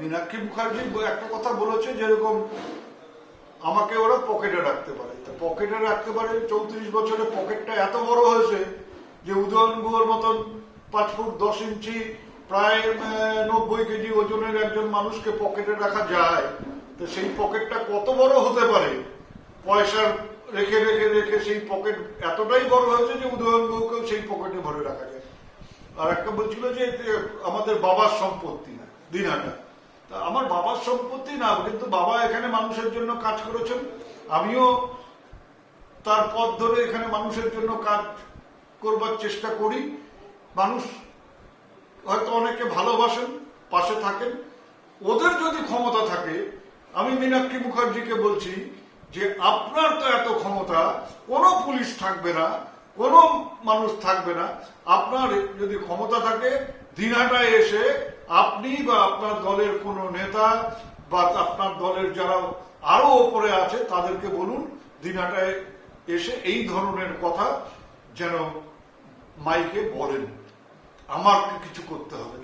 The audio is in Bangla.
মীনাক্ষী মুখার্জি একটা কথা বলেছে যেরকম আমাকে ওরা পকেটে রাখতে পারে। তা পকেটে রাখতে পারে চৌত্রিশ বছরে পকেটটা এত বড় হয়েছে যে উদয়ন গুহর মতন পাঁচ ফুট দশ ইঞ্চি প্রায় নব্বই কেজি ওজনের একজন মানুষকে পকেটে রাখা যায়। তো সেই পকেটটা কত বড় হতে পারে? পয়সার রেখে রেখে রেখে সেই পকেট এতটাই বড় হয়েছে যে উদয়ন গুহকেও সেই পকেটে ভরে রাখা যায়। আর একটা বলছিল যে আমাদের বাবার সম্পত্তি না দিনাটা তা আমার বাবার সম্পত্তি না, কিন্তু বাবা এখানে মানুষের জন্য কাজ করেছেন। আমিও তার পথ ধরে এখানে মানুষের জন্য কাজ করবার চেষ্টা করি। মানুষ হয়তো অনেকে ভালোবাসেন, পাশে থাকেন। ওদের যদি ক্ষমতা থাকে, আমি মীনাক্ষী মুখার্জিকে বলছি যে, আপনার তো এত ক্ষমতা, কোনো পুলিশ থাকবে না। কোনো মানুষ থাকবে না। আপনার যদি ক্ষমতা থাকে দিনহাটায় এসে আপনি বা আপনার দলের কোনো নেতা বা আপনার দলের যারা আরও ওপরে আছে, তাদেরকে বলুন দিনাটায় এসে এই ধরনের কথা যেন মাইকে বলেন। আমার কিছু করতে হবে।